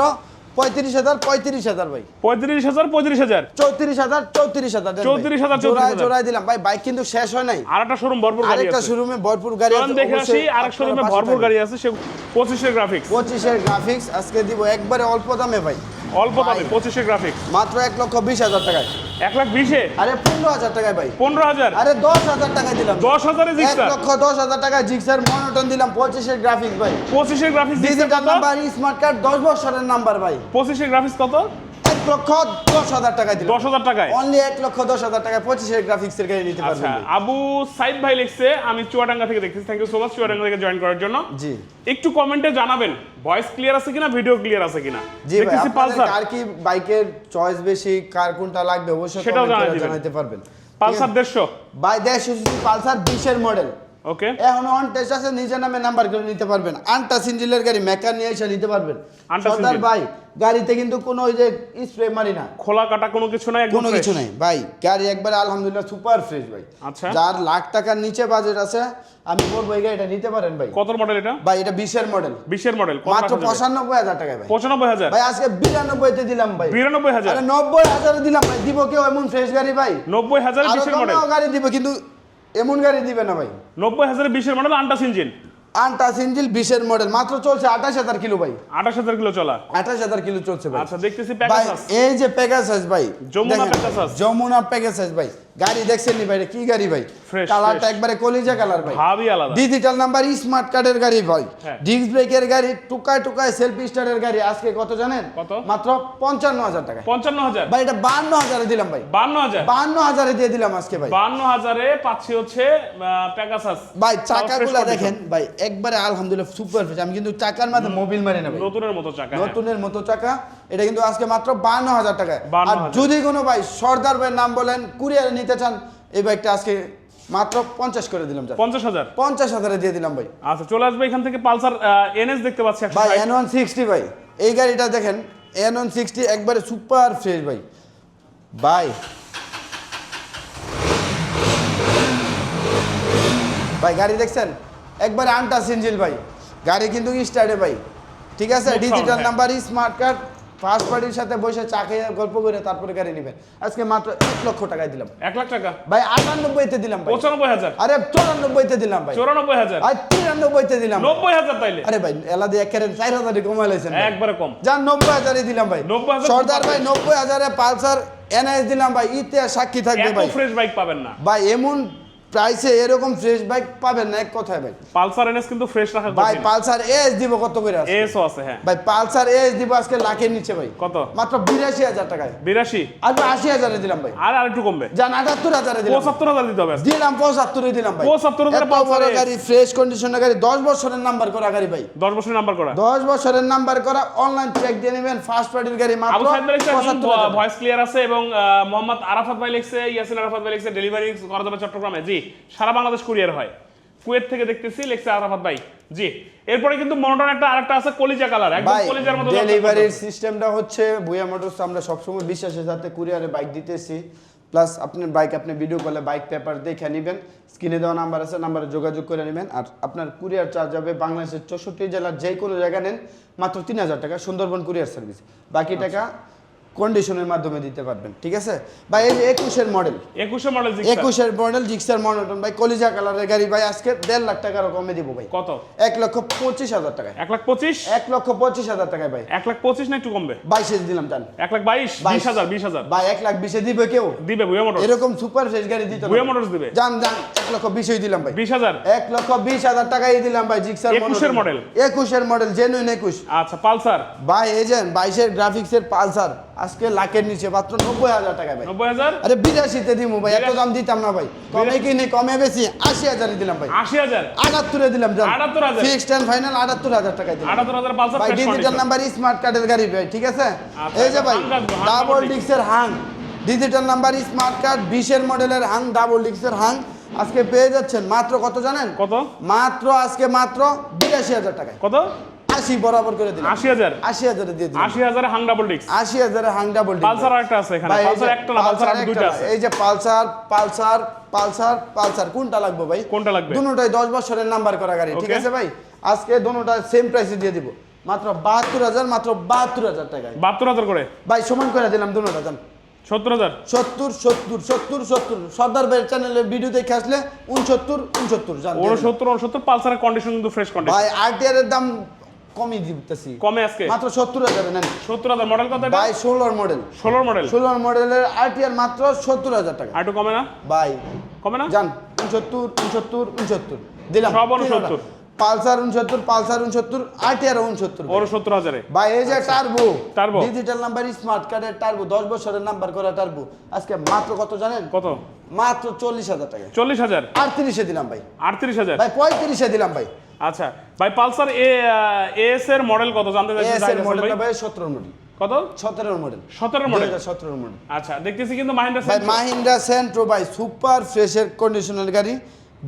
Speaker 1: পঁয়ত্রিশ হাজার পঁয়ত্রিশ হাজার ভাই।
Speaker 2: পঁয়ত্রিশ হাজার পঁয়ত্রিশ হাজার।
Speaker 1: চৌত্রিশ হাজার চৌত্রিশ হাজার চৌত্রিশ হাজার
Speaker 2: 34,000,
Speaker 1: জোড়ায় জোড়ায় দিলাম। ভাই বাইক কিন্তু শেষ হয় নাই।
Speaker 2: আর একটা শোরুম ভরপুর গাড়ি
Speaker 1: আরেকটা
Speaker 2: আছে।
Speaker 1: শোরুমে ভরপুর গাড়ি আছে
Speaker 2: দেখে আসি আরেক শোরুমে ভরপুর গাড়ি আছে সে পঁচিশের গ্রাফিক্স
Speaker 1: পঁচিশের গ্রাফিক্স আজকে দিব একবারে অল্প দামে ভাই।
Speaker 2: অল্প দামে পঁচিশে গ্রাফিক্স
Speaker 1: মাত্র এক লক্ষ বিশ হাজার টাকায়।
Speaker 2: এক লাখ বিশে?
Speaker 1: আরে পনেরো হাজার টাকায় ভাই।
Speaker 2: পনেরো হাজার?
Speaker 1: আরে দশ হাজার টাকায় দিলাম।
Speaker 2: দশ হাজারে
Speaker 1: এক লক্ষ দশ হাজার টাকায় জিক্সার মনোটন দিলাম পঁচিশের গ্রাফিক্স ভাই।
Speaker 2: পঁচিশের graphics
Speaker 1: digital number smart card দশ বছরের নাম্বার ভাই।
Speaker 2: পঁচিশের গ্রাফিক্স কত?
Speaker 1: লক্ষ দশ হাজার টাকায় দিলাম
Speaker 2: দশ হাজার টাকায়?
Speaker 1: অনলি এক লক্ষ দশ হাজার টাকায় পঁচিশের গ্রাফিক্স এর গাড়ি নিতে
Speaker 2: আচ্ছা
Speaker 1: পারবেন।
Speaker 2: আবু সাইদ ভাই লিখছে আমি চুয়াডাঙ্গা থেকে দেখতেছি। Thank you so much Chuadanga থেকে জয়েন করার জন্য।
Speaker 1: জি।
Speaker 2: একটু কমেন্টে জানাবেন ভয়েস ক্লিয়ার আছে কিনা ভিডিও ক্লিয়ার আছে কিনা?
Speaker 1: জি ভাই আপনাদের
Speaker 2: পালসার।
Speaker 1: কার কি বাইকের চয়েস বেশি কার কোনটা লাগবে অবশ্যই
Speaker 2: সেটাও।
Speaker 1: জানাতে পারবেন।
Speaker 2: পালসার দেড়শো।
Speaker 1: বাই দেশ সুজুকি পালসার বিশের মডেল
Speaker 2: ওকে
Speaker 1: এখন অন আছে নিজের নামে নাম্বার করে নিতে পারবেন। আনটা সিঞ্জিলের গাড়ি মেকার নিয়ে এসে নিতে পারবেন। সর্দার ভাই গাড়িতে কিন্তু কোনো ওই যে স্প্রে মারি না।
Speaker 2: খোলা কাটা কোনো কিছু নাই
Speaker 1: কোনো কিছু নাই। ভাই গাড়ি একবার আলহামদুলিল্লাহ সুপার ফ্রেশ ভাই।
Speaker 2: আচ্ছা।
Speaker 1: যার লাখ টাকার নিচে বাজেট আছে আমি বলব এই গাড়িটা নিতে পারেন ভাই।
Speaker 2: কত মডেল এটা?
Speaker 1: ভাই এটা বিশের মডেল
Speaker 2: বিশের মডেল
Speaker 1: মাত্র পঁচানব্বই হাজার টাকায় ভাই।
Speaker 2: পঁচানব্বই হাজার?
Speaker 1: ভাই আজকে বিরানব্বইতে দিলাম ভাই।
Speaker 2: বিরানব্বই হাজার?
Speaker 1: আরে নব্বই হাজারে দিলাম ভাই। দিব কেউ এমন ফ্রেশ গাড়ি ভাই?
Speaker 2: নব্বই হাজার
Speaker 1: আরও
Speaker 2: বিশের মডেল
Speaker 1: গাড়ি দিব কিন্তু এমন গাড়ি দিবে না ভাই।
Speaker 2: নব্বই হাজার বিশের মডেল আন্টাস ইঞ্জিন।
Speaker 1: আন্টাস সিঞ্জিল বিশের মডেল মাত্র চলছে আঠাশ হাজার কিলো ভাই।
Speaker 2: আঠাশ হাজার কিলো চলা।
Speaker 1: আঠাশ হাজার কিলো চলছে ভাই।
Speaker 2: আচ্ছা দেখতেছি
Speaker 1: এই যে প্যাকেজ ভাই
Speaker 2: যমুনা প্যাকেজ।
Speaker 1: যমুনা প্যাকেজ ভাই। গাড়ি দেখছেন নি ভাই কি গাড়ি ভাই? কালারটা একবারে কলিজা কালার ভাই।
Speaker 2: ভাবই আলাদা।
Speaker 1: ডিজিটাল নাম্বার স্মার্ট কার্ডের গাড়ি ভাই।
Speaker 2: হ্যাঁ।
Speaker 1: ডিস্ক ব্রেকের গাড়ি টুকায় টুকায় সেলফি স্টারের গাড়ি। আজকে কত জানেন?
Speaker 2: কত?
Speaker 1: মাত্র পঞ্চান্ন হাজার টাকা
Speaker 2: পঞ্চান্ন হাজার?
Speaker 1: ভাই এটা বান্ন হাজারে দিলাম ভাই।
Speaker 2: বান্ন হাজার?
Speaker 1: বান্ন হাজারে দিয়ে দিলাম আজকে ভাই।
Speaker 2: বান্ন হাজারে পাচ্ছি হচ্ছে প্যাকাসাস
Speaker 1: ভাই চাকাগুলা দেখেন। ভাই একবারে আলহামদুলিল্লাহ সুপার ফ্রেশ আমি কিন্তু চাকার মাঝে মোবিল মারি না ভাই।
Speaker 2: নতুনের মতো চাকা হ্যাঁ।
Speaker 1: নতুনের মতো চাকা। এটা কিন্তু আজকে মাত্র বান্ন হাজার টাকায়। আর যদি কোনো ভাই সর্দার ভাইয়ের নাম বলেন কুরিয়ারে নিতে চান এই বাইকটা আজকে মাত্র পঞ্চাশ করে দিলাম
Speaker 2: পঞ্চাশ হাজার?
Speaker 1: পঞ্চাশ হাজারে দিয়ে দিলাম ভাই।
Speaker 2: আচ্ছা চলে আসবে এখান থেকে পালসার এনএস দেখতে পাচ্ছি
Speaker 1: ভাই এন ওয়ান সিক্সটি ভাই। এই গাড়িটা দেখেন এন ওয়ান সিক্সটি একবারে সুপার ফ্রেশ ভাই। ভাই। ভাই গাড়ি দেখছেন? একবারে আনটা সিঞ্জিল ভাই। গাড়ি কিন্তু স্টার্টে ভাই। ঠিক আছে? Digital. Number smart card first পার্টির সাথে বসে চা খেয়ে গল্প করে তারপরে গাড়ি নেবেন আজকে মাত্র এক লক্ষ টাকায় দিলাম।
Speaker 2: এক লাখ টাকা?
Speaker 1: ভাই আটানব্বইতে দিলাম ভাই।
Speaker 2: পঁচানব্বই হাজার?
Speaker 1: আরে চৌরানব্বইতে দিলাম ভাই।
Speaker 2: চৌরানব্বই হাজার?
Speaker 1: আর তিরানব্বইতে দিলাম।
Speaker 2: নব্বই হাজার তাইলে?
Speaker 1: আরে ভাই এলা দিয়ে একেবারে চার হাজারই কমাই লাইছেন
Speaker 2: একবারে কম।
Speaker 1: যান নব্বই হাজারে দিলাম ভাই।
Speaker 2: 90,000
Speaker 1: সর্দার ভাই নব্বই হাজারে পালসার এনএস দিলাম ভাই। ইতিহাস সাক্ষী থাকবে ভাই।
Speaker 2: ফ্রেশ বাইক পাবেন না।
Speaker 1: ভাই এমন প্রাইসে এরকম ফ্রেশ বাইক পাবেন না এক কথায় ভাই।
Speaker 2: পালসার এনএস কিন্তু ফ্রেশ রাখা
Speaker 1: ভাই পালসার এস দিব কত করে আছে
Speaker 2: এসও আছে হ্যাঁ।
Speaker 1: ভাই পালসার এস দিব আজকে লাখের নিচে ভাই।
Speaker 2: কত?
Speaker 1: মাত্র বিরাশি হাজার টাকায়।
Speaker 2: বিরাশি?
Speaker 1: আর আশি হাজারে দিলাম ভাই।
Speaker 2: আর আর একটু কমবে।
Speaker 1: জান আটাত্তর হাজারে দিলাম।
Speaker 2: পঁচাত্তর হাজার দিতে হবে।
Speaker 1: দিলাম পঁচাত্তরে দিলাম ভাই।
Speaker 2: 75 হাজারে
Speaker 1: এত
Speaker 2: Pulsar
Speaker 1: বড়
Speaker 2: S।
Speaker 1: গাড়ি ফ্রেশ কন্ডিশনের গাড়ি দশ বছরের নাম্বার করা গাড়ি ভাই।
Speaker 2: দশ বছরের নাম্বার করা।
Speaker 1: দশ বছরের নাম্বার করা অনলাইন চেক দিয়ে নেবেন ফার্স্ট পার্টির গাড়ি মাত্র
Speaker 2: আবু সাইদ ভাই লিখছে
Speaker 1: পঁচাত্তর হাজার।
Speaker 2: ভয়েস ক্লিয়ার আছে এবং মোহাম্মদ আরাফাত ভাই লিখছে ইয়াসিন আরাফাত ভাই লিখছে ডেলিভারি করা যাবে চট্টগ্রামে। জি। সারা বাংলাদেশ কুরিয়ার হয়। কুয়েত থেকে দেখতেছি লিখছে আরাফাত ভাই। জি এরপরে কিন্তু মনোটন একটা আরেকটা আছে কলিজা কালার। একদম কলিজার মতো
Speaker 1: ডেলিভারির সিস্টেমটা হচ্ছে ভুয়া মোটরস আমরা সবসময় বিশ্বাসের সাথে কুরিয়ারে বাইক দিতেছি। প্লাস আপনার বাইক আপনি ভিডিও কলে বাইক পেপার দেখে নেবেন। স্ক্রিনে দেওয়া নাম্বার আছে নাম্বারে যোগাযোগ করে নেবেন। আর আপনার কুরিয়ার চার্জ হবে বাংলাদেশের চৌষট্টি জেলার যে কোনো জায়গা নেন মাত্র তিন হাজার টাকা সুন্দরবন কুরিয়ার সার্ভিস বাকি টাকা কন্ডিশনের মাধ্যমে দিতে পারবেন ঠিক আছে? ভাই এই যে একুশের মডেল
Speaker 2: একুশে মডেল
Speaker 1: একুশের মডেল জিক্সার মডেল ভাই কলিজা কালারের গাড়ি ভাই আজকে দেড় লাখ টাকারও কমে দিব ভাই।
Speaker 2: কত?
Speaker 1: এক লক্ষ পঁচিশ হাজার টাকায়।
Speaker 2: এক লাখ পঁচিশ?
Speaker 1: এক লক্ষ পঁচিশ হাজার টাকায় ভাই।
Speaker 2: এক লাখ পঁচিশ না একটু কমবে?
Speaker 1: বাইশে দিলাম টান
Speaker 2: এক লাখ বাইশ
Speaker 1: বাইশ।
Speaker 2: হাজার বিশ হাজার।
Speaker 1: ভাই এক লাখ বিশে দিবে কেউ?
Speaker 2: দিবে ভুয়া মোটর
Speaker 1: এরকম সুপার ফ্রেশ গাড়ি দিতে
Speaker 2: ভুয়া মোটরস দিবে।
Speaker 1: জান জান এক লক্ষ বিশই দিলাম ভাই।
Speaker 2: বিশ হাজার?
Speaker 1: এক লক্ষ বিশ হাজার টাকাই দিলাম ভাই জিক্সার
Speaker 2: একুশের model।
Speaker 1: একুশের মডেল জেনুইন একুশ।
Speaker 2: আচ্ছা পালসার।
Speaker 1: ভাই এজেন্ট বাইশের গ্রাফিক্সের পালসার। আজকে লাখের নিচে মাত্র নব্বই হাজার টাকা ভাই।
Speaker 2: নব্বই হাজার?
Speaker 1: আরে বিরাশিতে দিব ভাই এত। দাম দিতাম না ভাই। কমে কিনে কমে বেশি আশি হাজারে দিলাম ভাই।
Speaker 2: আশি হাজার?
Speaker 1: আটাত্তরে দিলাম জান।
Speaker 2: 78,000
Speaker 1: ফিক্সড এন্ড ফাইনাল আটাত্তর হাজার টাকায় দিলাম।
Speaker 2: আটাত্তর হাজার
Speaker 1: ভাই ডিজিটাল নাম্বার স্মার্ট কার্ডের গাড়ি ভাই ঠিক আছে?
Speaker 2: আচ্ছা,
Speaker 1: এই যে ভাই
Speaker 2: রাখব, Hang
Speaker 1: double ডিক্সের Hang digital number smart card বিশের মডেলের হাং ডাবল ডিক্সের হাং আজকে পেয়ে যাচ্ছেন মাত্র কত জানেন?
Speaker 2: কত?
Speaker 1: মাত্র আজকে মাত্র বিরাশি হাজার টাকায়।
Speaker 2: কত?
Speaker 1: আশি বরাবর করে দিলাম।
Speaker 2: আশি হাজার?
Speaker 1: আশি হাজারে দিয়ে দিলাম।
Speaker 2: আশি হাজার হাং ডাবল
Speaker 1: আশি হাজারে হাং ডাবল ডিক্স
Speaker 2: পালসার আরেকটা আছে এখানে। পালসার একটা না পালসার আর দুইটা আছে।
Speaker 1: এই যে পালসার পালসার পালসার পালসার কোনটা লাগবে ভাই?
Speaker 2: কোনটা লাগবে?
Speaker 1: দুটোটাই দশ বছরের নাম্বার করা গাড়ি ঠিক আছে ভাই? আজকে দুটোটা সেম প্রাইসে দিয়ে দিব। মাত্র বাহাত্তর হাজার মাত্র বাহাত্তর হাজার টাকায়
Speaker 2: বাহাত্তর হাজার করে?
Speaker 1: ভাই সমান করে দিলাম দুটোটা দাম
Speaker 2: সত্তর হাজার?
Speaker 1: সত্তর সত্তর সত্তর সত্তর। সর্দার ভাইয়ের চ্যানেলে ভিডিও দেখে আসলে উনসত্তর উনসত্তর জান।
Speaker 2: উনসত্তর উনসত্তর পালসারের কন্ডিশন কিন্তু ফ্রেশ কন্ডিশন
Speaker 1: ভাই আরটিআর এর দাম কমই দিতেছি।
Speaker 2: কমে আজকে?
Speaker 1: মাত্র সত্তর হাজার নেন।
Speaker 2: সত্তর হাজার মডেল কত এটা?
Speaker 1: ভাই ষোলোর মডেল
Speaker 2: ষোলোর মডেল
Speaker 1: ষোলোর মডেলের আরটিআর মাত্র সত্তর হাজার টাকা।
Speaker 2: আর একটু কমে না?
Speaker 1: ভাই
Speaker 2: কমে না?
Speaker 1: যান উনসত্তর উনসত্তর উনসত্তর। দিলাম
Speaker 2: সব 69
Speaker 1: পালসার উনসত্তর পালসার উনসত্তর আরটিআর উনসত্তর।
Speaker 2: ওর সত্তর হাজারে।
Speaker 1: ভাই এই যে turbo
Speaker 2: Turbo।
Speaker 1: Digital number smart কার্ডের টার্বো দশ বছরের নাম্বার করা টার্বো আজকে মাত্র কত জানেন?
Speaker 2: কত?
Speaker 1: মাত্র চল্লিশ হাজার টাকা।
Speaker 2: চল্লিশ হাজার?
Speaker 1: আটত্রিশে দিলাম ভাই।
Speaker 2: আটত্রিশ হাজার?
Speaker 1: ভাই পঁয়ত্রিশে দিলাম ভাই।
Speaker 2: আচ্ছা ভাই পালসার এ এস এর মডেল কত? জানতে চাইছেন
Speaker 1: এস এর
Speaker 2: জাহিদ হাসান
Speaker 1: মডেল
Speaker 2: ভাই?
Speaker 1: ভাই সতেরো মডেল
Speaker 2: কত?
Speaker 1: সতেরোর মডেল
Speaker 2: সতেরো মডেল
Speaker 1: সতেরোর মডেল
Speaker 2: আচ্ছা দেখতেছি কিন্তু মাহিন্দ্রা
Speaker 1: ভাই। মাহিন্দ্রা সেন্ট্রো ভাই সুপার ফ্রেশের কন্ডিশনার গাড়ি।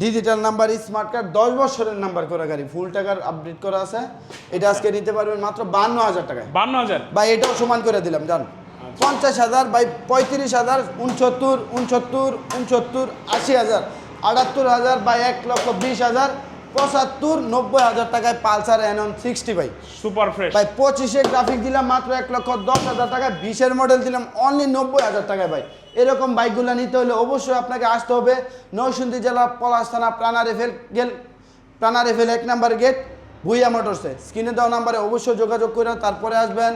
Speaker 1: ডিজিটাল নাম্বার স্মার্ট কার্ড দশ বছরের নাম্বার করা গাড়ি। ফুল টাকার আপডেট করা আছে। এটা আজকে নিতে পারবেন মাত্র বান্ন হাজার টাকায়।
Speaker 2: বান্ন হাজার?
Speaker 1: ভাই এটাও সমান করে দিলাম জান। পঞ্চাশ হাজার বাই পঁয়ত্রিশ হাজার উনসত্তর উনসত্তর উনসত্তর আশি হাজার। আটাত্তর হাজার বাই এক লক্ষ বিশ হাজার। পঁচাত্তর নব্বই হাজার টাকায় পালসার এনন সিক্সটি ভাই।
Speaker 2: Super fresh.
Speaker 1: ভাই পঁচিশে গ্রাফিক দিলাম মাত্র এক লক্ষ দশ হাজার টাকায় বিশের মডেল দিলাম অনলি নব্বই হাজার টাকায় ভাই। এরকম বাইকগুলো নিতে হলে অবশ্যই আপনাকে আসতে হবে নরসিংদী জেলা পলাশ থানা প্রাণা রেফেল গেল প্রাণা রেফেল এক নাম্বার গেট ভুইয়া মোটরসে। স্ক্রিনে দেওয়া নাম্বারে অবশ্যই যোগাযোগ করে তারপরে আসবেন।